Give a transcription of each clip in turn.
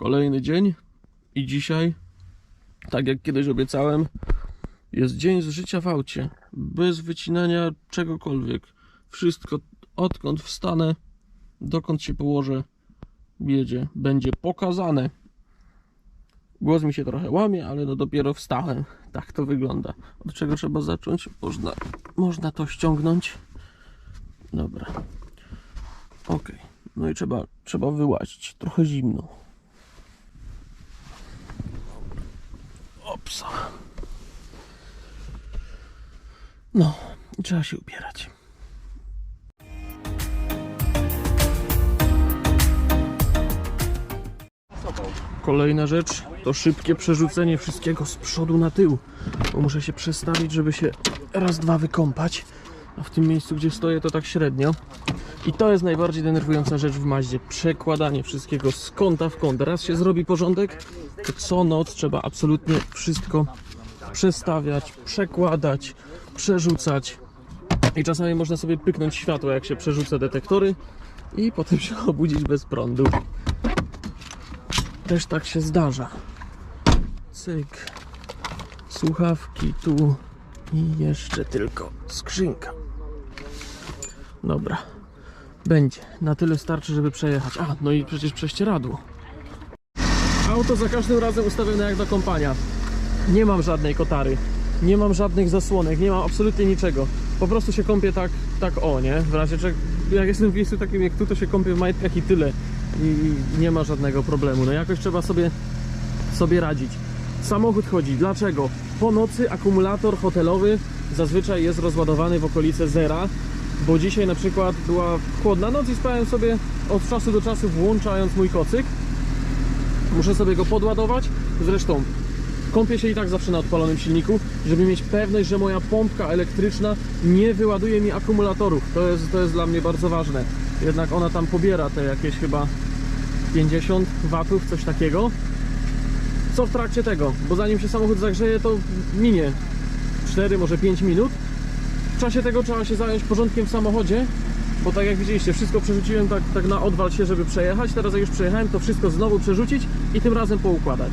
Kolejny dzień i dzisiaj, tak jak kiedyś obiecałem, jest dzień z życia w aucie. Bez wycinania czegokolwiek. Wszystko odkąd wstanę, dokąd się położę, jedzie. Będzie pokazane. Głos mi się trochę łamie, ale no dopiero wstałem. Tak to wygląda. Od czego trzeba zacząć? Można, można to ściągnąć. Dobra. Ok. No i trzeba, trzeba wyłazić. Trochę zimno. Opsa. No, trzeba się ubierać. Kolejna rzecz to szybkie przerzucenie wszystkiego z przodu na tył. Bo muszę się przestawić, żeby się raz, dwa wykąpać. A w tym miejscu, gdzie stoję, to tak średnio. I to jest najbardziej denerwująca rzecz w Maździe. Przekładanie wszystkiego z kąta w kąt. Raz się zrobi porządek, to co noc trzeba absolutnie wszystko przestawiać, przekładać, przerzucać. I czasami można sobie pyknąć światło, jak się przerzuca detektory i potem się obudzić bez prądu. Też tak się zdarza. Cyk. Słuchawki tu i jeszcze tylko skrzynka. Dobra. Będzie. Na tyle starczy, żeby przejechać. A, no i przecież prześcieradło. Auto za każdym razem ustawione jak do kompania. Nie mam żadnej kotary. Nie mam żadnych zasłonek, nie mam absolutnie niczego. Po prostu się kąpię tak, tak o, nie? W razie czego, jak jestem w miejscu takim jak tu, to się kąpię w majtkach i tyle. I nie ma żadnego problemu. No jakoś trzeba sobie, sobie radzić. Samochód chodzi. Dlaczego? Po nocy akumulator hotelowy zazwyczaj jest rozładowany w okolice zera, bo dzisiaj na przykład była chłodna noc i spałem sobie od czasu do czasu włączając mój kocyk. Muszę sobie go podładować. Zresztą kąpię się i tak zawsze na odpalonym silniku, żeby mieć pewność, że moja pompka elektryczna nie wyładuje mi akumulatorów. To jest, to jest dla mnie bardzo ważne. Jednak ona tam pobiera te jakieś chyba 50 watów, coś takiego. Co w trakcie tego? Bo zanim się samochód zagrzeje, to minie 4, może 5 minut. W czasie tego trzeba się zająć porządkiem w samochodzie, bo tak jak widzieliście, wszystko przerzuciłem tak, tak na odwal się, żeby przejechać. Teraz jak już przejechałem, to wszystko znowu przerzucić i tym razem poukładać.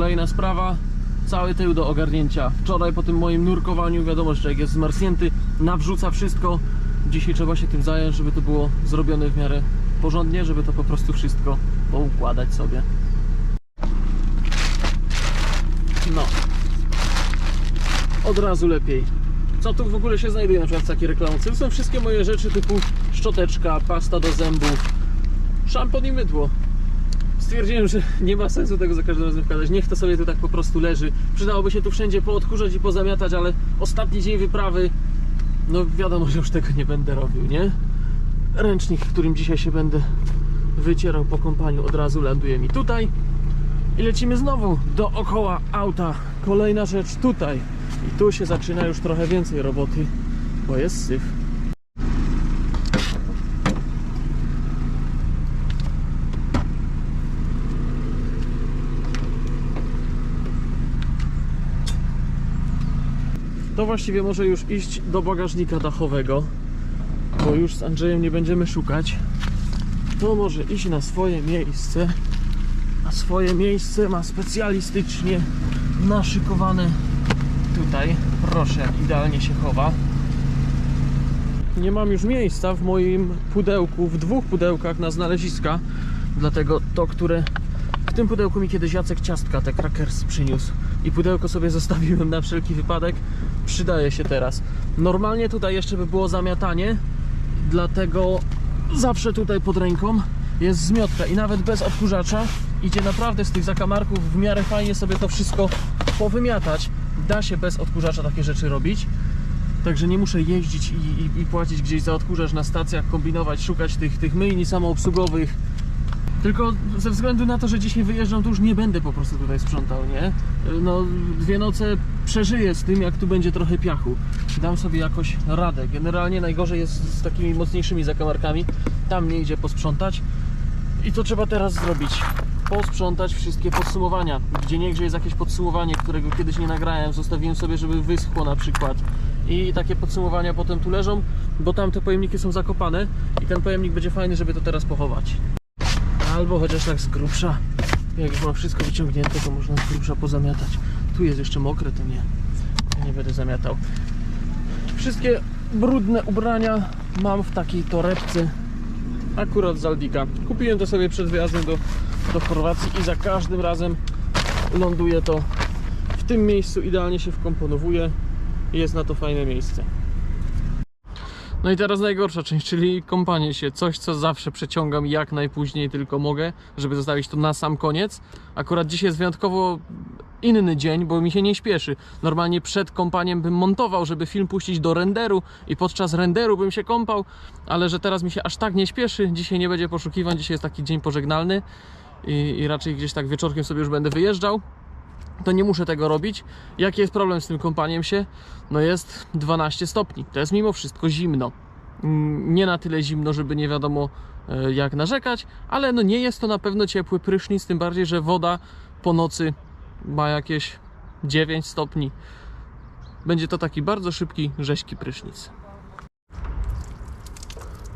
Kolejna sprawa, cały tył do ogarnięcia. Wczoraj po tym moim nurkowaniu, wiadomo, że jak jest zmarznięty, nawrzuca wszystko. Dzisiaj trzeba się tym zająć, żeby to było zrobione w miarę porządnie, żeby to po prostu wszystko poukładać sobie. No. Od razu lepiej. Co tu w ogóle się znajduje na przykład w takiej? To są wszystkie moje rzeczy typu szczoteczka, pasta do zębów, szampon i mydło stwierdziłem, że nie ma sensu tego za każdym razem wkładać. Niech to sobie tu tak po prostu leży. Przydałoby się tu wszędzie poodkurzać i pozamiatać, ale ostatni dzień wyprawy, no wiadomo, że już tego nie będę robił, nie? Ręcznik, którym dzisiaj się będę wycierał po kompaniu, od razu ląduje mi tutaj. I lecimy znowu dookoła auta. Kolejna rzecz tutaj. I tu się zaczyna już trochę więcej roboty, bo jest syf. To właściwie może już iść do bagażnika dachowego, bo już z Andrzejem nie będziemy szukać. To może iść na swoje miejsce. A swoje miejsce ma specjalistycznie naszykowane tutaj. Proszę, idealnie się chowa. Nie mam już miejsca w moim pudełku, w dwóch pudełkach na znaleziska. Dlatego to, które tym pudełku mi kiedyś Jacek ciastka, te crackers przyniósł i pudełko sobie zostawiłem na wszelki wypadek. Przydaje się teraz. Normalnie tutaj jeszcze by było zamiatanie, dlatego zawsze tutaj pod ręką jest zmiotka i nawet bez odkurzacza idzie naprawdę z tych zakamarków w miarę fajnie sobie to wszystko powymiatać. Da się bez odkurzacza takie rzeczy robić. Także nie muszę jeździć i, i, i płacić gdzieś za odkurzacz na stacjach, kombinować, szukać tych, tych myjni samoobsługowych. Tylko ze względu na to, że dzisiaj wyjeżdżam, to już nie będę po prostu tutaj sprzątał, nie? No, dwie noce przeżyję z tym, jak tu będzie trochę piachu. Dam sobie jakoś radę. Generalnie najgorzej jest z takimi mocniejszymi zakamarkami. Tam nie idzie posprzątać. I co trzeba teraz zrobić? Posprzątać wszystkie podsumowania. Gdzie niegdzie jest jakieś podsumowanie, którego kiedyś nie nagrałem, zostawiłem sobie, żeby wyschło na przykład. I takie podsumowania potem tu leżą, bo tam te pojemniki są zakopane i ten pojemnik będzie fajny, żeby to teraz pochować. Albo chociaż tak z grubsza. Jak już mam wszystko wyciągnięte, to można z grubsza pozamiatać. Tu jest jeszcze mokre, to nie. Ja nie będę zamiatał. Wszystkie brudne ubrania mam w takiej torebce akurat z Aldika. Kupiłem to sobie przed wyjazdem do, do Chorwacji i za każdym razem ląduje to w tym miejscu, idealnie się wkomponowuje i jest na to fajne miejsce. No i teraz najgorsza część, czyli kąpanie się. Coś, co zawsze przeciągam jak najpóźniej tylko mogę, żeby zostawić to na sam koniec. Akurat dzisiaj jest wyjątkowo inny dzień, bo mi się nie śpieszy. Normalnie przed kąpaniem bym montował, żeby film puścić do renderu i podczas renderu bym się kąpał, ale że teraz mi się aż tak nie śpieszy. Dzisiaj nie będzie poszukiwań, dzisiaj jest taki dzień pożegnalny i, i raczej gdzieś tak wieczorkiem sobie już będę wyjeżdżał to nie muszę tego robić. Jaki jest problem z tym kąpaniem się? No jest 12 stopni. To jest mimo wszystko zimno. Mm, Nie na tyle zimno, żeby nie wiadomo e, jak narzekać, ale no nie jest to na pewno ciepły prysznic, tym bardziej, że woda po nocy ma jakieś 9 stopni. Będzie to taki bardzo szybki, rzeźki prysznic.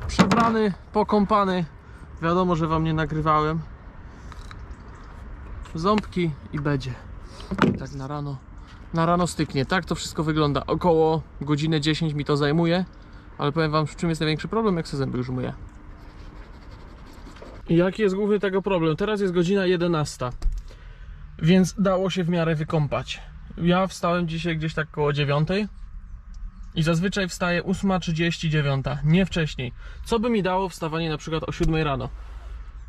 Przebrany, pokąpany. Wiadomo, że wam nie nagrywałem. Ząbki i będzie. Tak na rano. Na rano styknie. Tak to wszystko wygląda. Około godziny 10 mi to zajmuje. Ale powiem wam, w czym jest największy problem, jak sobie zęby już myję. Jaki jest główny tego problem? Teraz jest godzina 11. Więc dało się w miarę wykąpać. Ja wstałem dzisiaj gdzieś tak koło 9. I zazwyczaj wstaję 8.39, nie wcześniej. Co by mi dało wstawanie na przykład o 7 rano?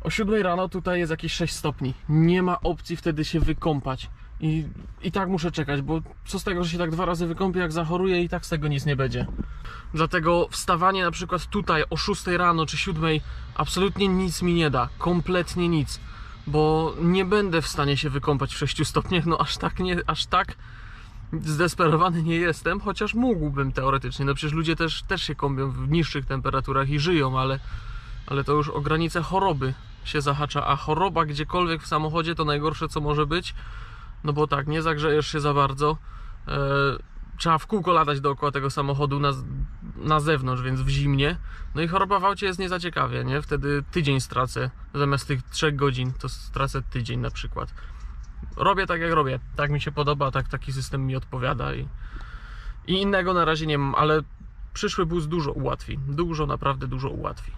O 7 rano tutaj jest jakieś 6 stopni. Nie ma opcji wtedy się wykąpać. I, I tak muszę czekać, bo co z tego, że się tak dwa razy wykąpię, jak zachoruję i tak z tego nic nie będzie. Dlatego wstawanie na przykład tutaj o 6 rano czy 7 absolutnie nic mi nie da. Kompletnie nic. Bo nie będę w stanie się wykąpać w 6 stopniach, no aż tak nie, aż tak zdesperowany nie jestem, chociaż mógłbym teoretycznie. No przecież ludzie też, też się kąpią w niższych temperaturach i żyją, ale, ale to już o granicę choroby się zahacza, a choroba gdziekolwiek w samochodzie to najgorsze co może być, no bo tak, nie zagrzejesz się za bardzo, e, trzeba w kółko latać dookoła tego samochodu na, na zewnątrz, więc w zimnie, no i choroba w aucie jest nie za ciekawie, nie? Wtedy tydzień stracę, zamiast tych 3 godzin to stracę tydzień na przykład. Robię tak jak robię, tak mi się podoba, tak taki system mi odpowiada i, i innego na razie nie mam, ale przyszły bus dużo ułatwi, dużo, naprawdę dużo ułatwi.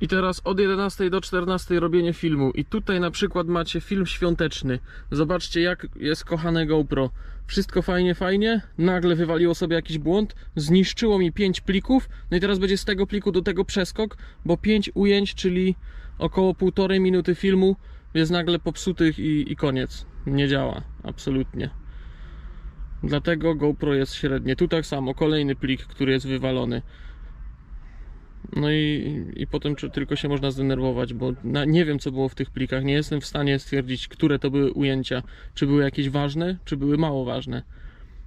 I teraz od 11 do 14 robienie filmu. I tutaj na przykład macie film świąteczny. Zobaczcie jak jest kochane GoPro. Wszystko fajnie, fajnie. Nagle wywaliło sobie jakiś błąd. Zniszczyło mi 5 plików. No i teraz będzie z tego pliku do tego przeskok, bo 5 ujęć, czyli około półtorej minuty filmu jest nagle popsutych i, i koniec. Nie działa. Absolutnie. Dlatego GoPro jest średnie. Tu tak samo, kolejny plik, który jest wywalony. No i, i potem tylko się można zdenerwować, bo na, nie wiem co było w tych plikach. Nie jestem w stanie stwierdzić, które to były ujęcia. Czy były jakieś ważne, czy były mało ważne.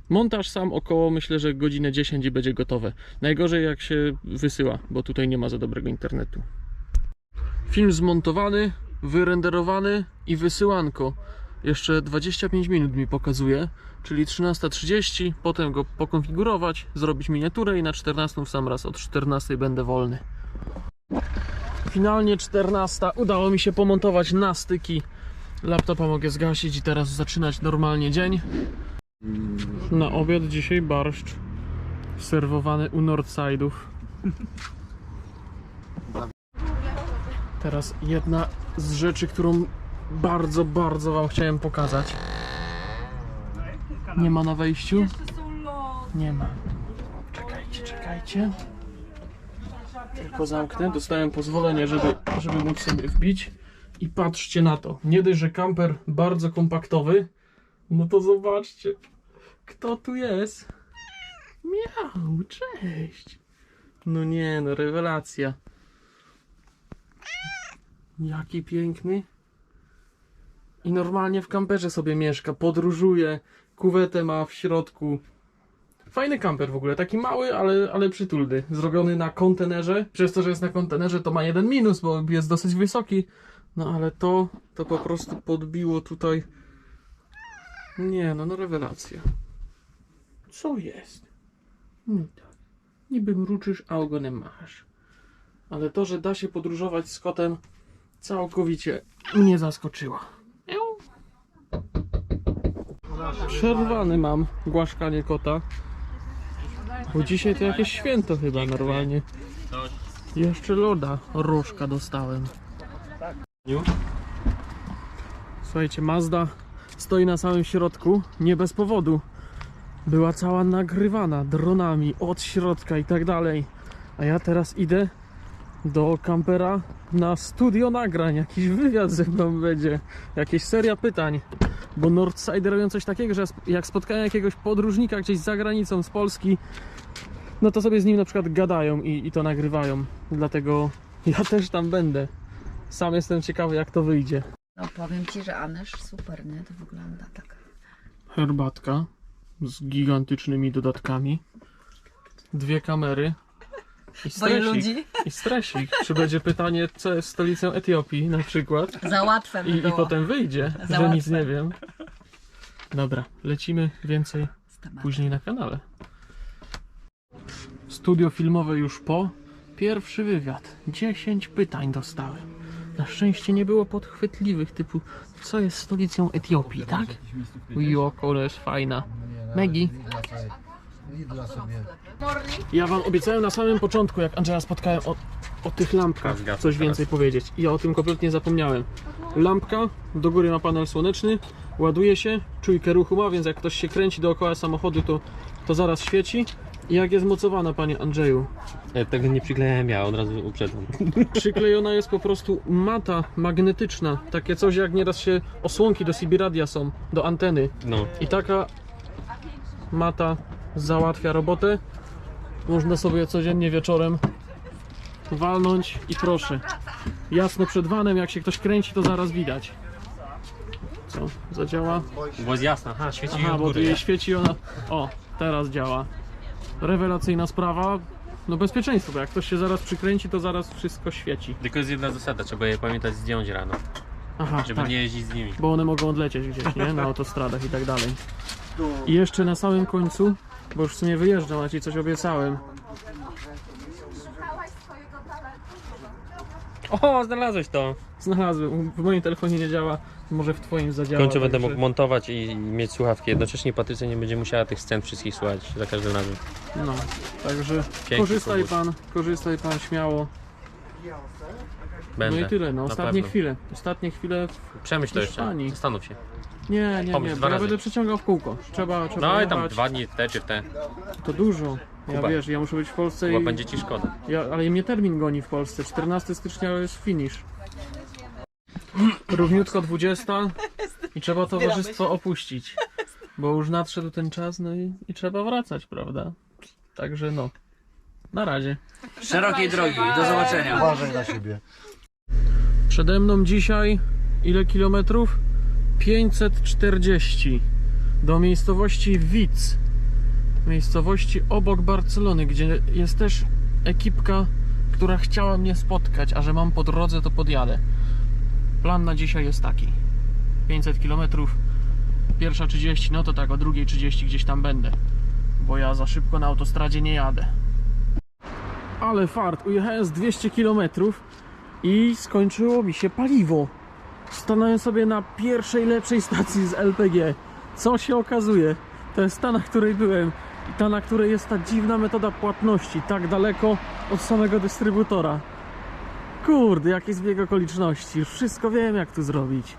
Montaż sam około myślę, że godzinę 10 i będzie gotowe. Najgorzej jak się wysyła, bo tutaj nie ma za dobrego internetu. Film zmontowany, wyrenderowany i wysyłanko. Jeszcze 25 minut mi pokazuje, czyli 13.30, potem go pokonfigurować, zrobić miniaturę i na 14 w sam raz od 14 będę wolny. Finalnie 14 udało mi się pomontować na styki. Laptopa mogę zgasić i teraz zaczynać normalnie dzień. Na obiad dzisiaj barszcz serwowany u Northside'ów. Teraz jedna z rzeczy, którą bardzo, bardzo Wam chciałem pokazać. Nie ma na wejściu? Nie ma. Czekajcie, czekajcie. Tylko zamknę. Dostałem pozwolenie, żeby, żeby móc sobie wbić. I patrzcie na to. Nie dość, że kamper bardzo kompaktowy, no to zobaczcie, kto tu jest. Miał, cześć. No nie, no rewelacja. Jaki piękny. I normalnie w kamperze sobie mieszka, podróżuje, kuwetę ma w środku. Fajny kamper w ogóle, taki mały, ale, ale przytulny. Zrobiony na kontenerze. Przez to, że jest na kontenerze, to ma jeden minus, bo jest dosyć wysoki. No ale to, to po prostu podbiło tutaj. Nie, no, no rewelacja. Co jest? No tak. Niby mruczysz, a ogonem machasz. Ale to, że da się podróżować z kotem, całkowicie mnie zaskoczyło. Przerwany mam głaszkanie kota. Bo dzisiaj to jakieś święto chyba normalnie. Jeszcze loda różka dostałem. Słuchajcie, Mazda stoi na samym środku, nie bez powodu. Była cała nagrywana dronami od środka i tak dalej. A ja teraz idę do kampera na studio nagrań. Jakiś wywiad ze mną będzie, jakieś seria pytań. Bo Northside robią coś takiego, że jak spotkają jakiegoś podróżnika gdzieś za granicą z Polski, no to sobie z nim na przykład gadają i, i to nagrywają. Dlatego ja też tam będę. Sam jestem ciekawy, jak to wyjdzie. No powiem ci, że Anysz super, nie? To wygląda tak. Herbatka z gigantycznymi dodatkami. Dwie kamery. I stresik. I stresik. Czy będzie pytanie, co jest stolicą Etiopii na przykład? Za łatwe by I, i potem wyjdzie, Za że nic nie wiem. Dobra, lecimy więcej z tematem. później na kanale. Studio filmowe już po. Pierwszy wywiad. 10 pytań dostałem. Na szczęście nie było podchwytliwych typu co jest stolicą Etiopii, tak? Ona jest fajna. Maggie. Lidla sobie. Ja wam obiecałem na samym początku, jak Andrzeja spotkałem, o, o tych lampkach coś więcej powiedzieć. I ja o tym kompletnie zapomniałem. Lampka, do góry ma panel słoneczny, ładuje się, czujkę ruchu ma, więc jak ktoś się kręci dookoła samochodu, to, to zaraz świeci. I jak jest mocowana, panie Andrzeju? Ja tego nie przyklejałem ja, od razu uprzedzam. Przyklejona jest po prostu mata magnetyczna. Takie coś jak nieraz się osłonki do CB radia są, do anteny. No, I taka mata załatwia robotę. Można sobie codziennie wieczorem walnąć i proszę. Jasno przed vanem, jak się ktoś kręci, to zaraz widać. Co? Zadziała? bo jest jasna, aha, świeci Aha, od bo tu góry. jej świeci ona. O, teraz działa. Rewelacyjna sprawa. No bezpieczeństwo, bo jak ktoś się zaraz przykręci, to zaraz wszystko świeci. Tylko jest jedna zasada, trzeba je pamiętać zdjąć rano, Aha, żeby tak. nie jeździć z nimi. bo one mogą odlecieć gdzieś, nie? Na autostradach i tak dalej. I jeszcze na samym końcu, bo już w sumie wyjeżdżam, a ci coś obiecałem. O, znalazłeś to! Znalazłem, w moim telefonie nie działa, może w twoim W zadziała. końcu będę także- mógł montować i mieć słuchawki. Jednocześnie Patrycja nie będzie musiała tych scen wszystkich słuchać za każdym razem. No, także Piękny korzystaj pan, korzystaj pan śmiało. Będę. No i tyle, no na ostatnie pewno. chwile. Ostatnie chwile. Przemyśl to jeszcze, Hiszpanii. zastanów się. Nie, nie, Pomyśl nie, dwa bo ja razy. będę przeciągał w kółko. Trzeba, trzeba No i tam jechać. dwa dni w te czy w te, To dużo. Ja Kuba. wiesz, ja muszę być w Polsce chyba i... będzie ci szkoda. Ja, ale mnie termin goni w Polsce. 14 stycznia jest finish. Równiutko 20 i trzeba towarzystwo opuścić. Bo już nadszedł ten czas, no i, i trzeba wracać, prawda? Także no. Na razie. Szerokiej drogi, do zobaczenia. Uważaj na siebie. Przede mną dzisiaj ile kilometrów? 540 do miejscowości Widz. Miejscowości obok Barcelony, gdzie jest też ekipka, która chciała mnie spotkać, a że mam po drodze, to podjadę. Plan na dzisiaj jest taki: 500 kilometrów, pierwsza 30, no to tak, o drugiej 30 gdzieś tam będę, bo ja za szybko na autostradzie nie jadę. Ale fart, ujechałem z 200 kilometrów i skończyło mi się paliwo. Stanąłem sobie na pierwszej lepszej stacji z LPG. Co się okazuje? To jest ta, na której byłem i ta, na której jest ta dziwna metoda płatności, tak daleko od samego dystrybutora. Kurde, jaki zbieg okoliczności. Wszystko wiem, jak tu zrobić.